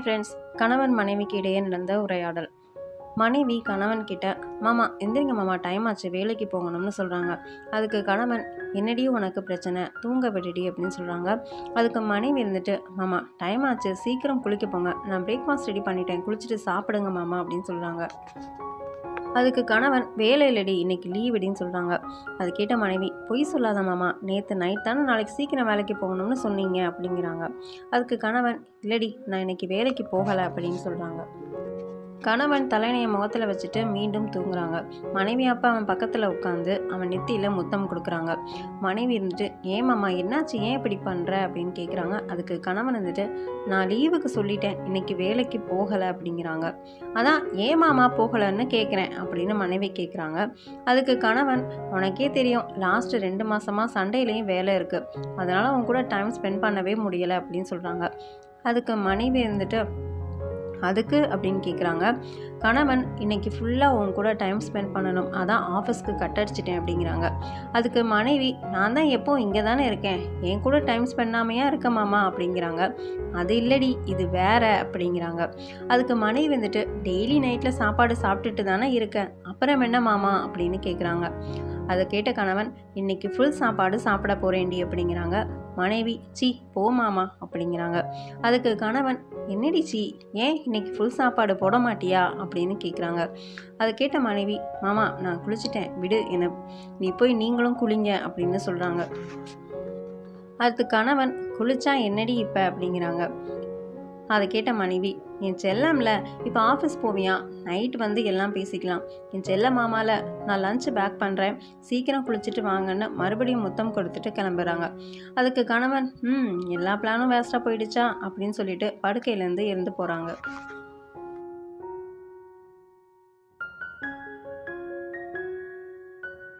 Friends கணவன் மனைவிக்கு இடையே நடந்த உரையாடல். மனைவி கணவன் கிட்ட மாமா எந்திரிங்க மாமா. டைம் ஆச்சு. வேலைக்கு போகணும்னு சொல்கிறாங்க அதுக்கு கணவன் என்னடி உனக்கு பிரச்சனை? தூங்க விடுடி அப்படின்னு சொல்கிறாங்க அதுக்கு மனைவி இருந்துட்டு மாமா டைம் ஆச்சு. சீக்கிரம் குளிக்க போங்க. நான் பிரேக்ஃபாஸ்ட் ரெடி பண்ணிட்டேன். குளிச்சுட்டு சாப்பிடுங்க மாமா அப்படின்னு சொல்கிறாங்க அதுக்கு கணவன் வேலை இல்லடி இன்னைக்கு லீவுடின்னு சொல்கிறாங்க அது கேட்ட மனைவி பொய் சொல்லாத மாமா நேற்று நைட் தானே நாளைக்கு சீக்கிரம் வேலைக்கு போகணும்னு சொன்னீங்க அப்படிங்கிறாங்க. அதுக்கு கணவன் இல்லடி நான் இன்னைக்கு வேலைக்கு போகலை அப்படின்னு சொல்கிறாங்க கணவன் தலையணையை முகத்தில் வச்சுட்டு மீண்டும் தூங்குறாங்க. மனைவி அப்பா அவன் பக்கத்தில் உட்காந்து அவன் நெத்தியில் முத்தம் கொடுக்குறாங்க. மனைவி இருந்துட்டு ஏன் மாமா என்னாச்சு? ஏன் இப்படி பண்ணுற அப்படின்னு கேட்குறாங்க அதுக்கு கணவன் இருந்துட்டு நான் லீவுக்கு சொல்லிட்டேன். இன்னைக்கு வேலைக்கு போகலை அப்படிங்கிறாங்க. அதான் ஏன் மாமா போகலைன்னு கேட்குறேன் அப்படின்னு மனைவி கேட்குறாங்க அதுக்கு கணவன் உனக்கே தெரியும் லாஸ்ட்டு ரெண்டு மாதமாக சண்டையிலையும் வேலை இருக்குது அதனால் அவன் கூட டைம் ஸ்பெண்ட் பண்ணவே முடியலை அப்படின்னு சொல்கிறாங்க அதுக்கு மனைவி இருந்துட்டு அதுக்கு அப்படின்னு கேட்குறாங்க கணவன் இன்னைக்கு ஃபுல்லாக உன் கூட டைம் ஸ்பெண்ட் பண்ணணும். அதான் ஆஃபீஸ்க்கு கட் அடிச்சிட்டேன் அப்படிங்கிறாங்க. அதுக்கு மனைவி நான் தான் எப்போ இங்கே தானே இருக்கேன். என் கூட டைம் ஸ்பெண்ட் இருக்க மாமா அப்படிங்கிறாங்க. அது இல்லடி இது வேற அப்படிங்கிறாங்க. அதுக்கு மனைவி வந்துட்டு டெய்லி நைட்டில் சாப்பாடு சாப்பிட்டுட்டு தானே இருக்கேன். அப்புறம் என்ன மாமா அப்படின்னு கேட்குறாங்க அதை கேட்ட கணவன் இன்னைக்கு ஃபுல் சாப்பாடு சாப்பிட போறேன்டி அப்படிங்கிறாங்க. மனைவி சி போ மாமா அப்படிங்கிறாங்க. அதுக்கு கணவன் என்னடி சி ஏன் இன்னைக்கு ஃபுல் சாப்பாடு போட மாட்டியா? அப்படின்னு கேட்குறாங்க அதை கேட்ட மனைவி மாமா நான் குளிச்சிட்டேன் விடு என நீ போய் நீங்களும் குளிங்க அப்படின்னு சொல்கிறாங்க அதுக்கு கணவன் குளிச்சா என்னடி இப்போ? அப்படிங்கிறாங்க. அதை கேட்ட மனைவி என் செல்லம்ல இப்போ ஆஃபீஸ் போவியா? நைட் வந்து எல்லாம் பேசிக்கலாம். என் செல்ல மாமாவில் நான் லஞ்ச் பேக் பண்ணுறேன் சீக்கிரம் குளிச்சுட்டு வாங்கன்னு மறுபடியும் முத்தம் கொடுத்துட்டு கிளம்புறாங்க. அதுக்கு கணவன் ம் எல்லா பிளானும் வேஸ்ட்டாக போயிடுச்சா? அப்படின்னு சொல்லிட்டு படுக்கையிலேருந்து இருந்து போகிறாங்க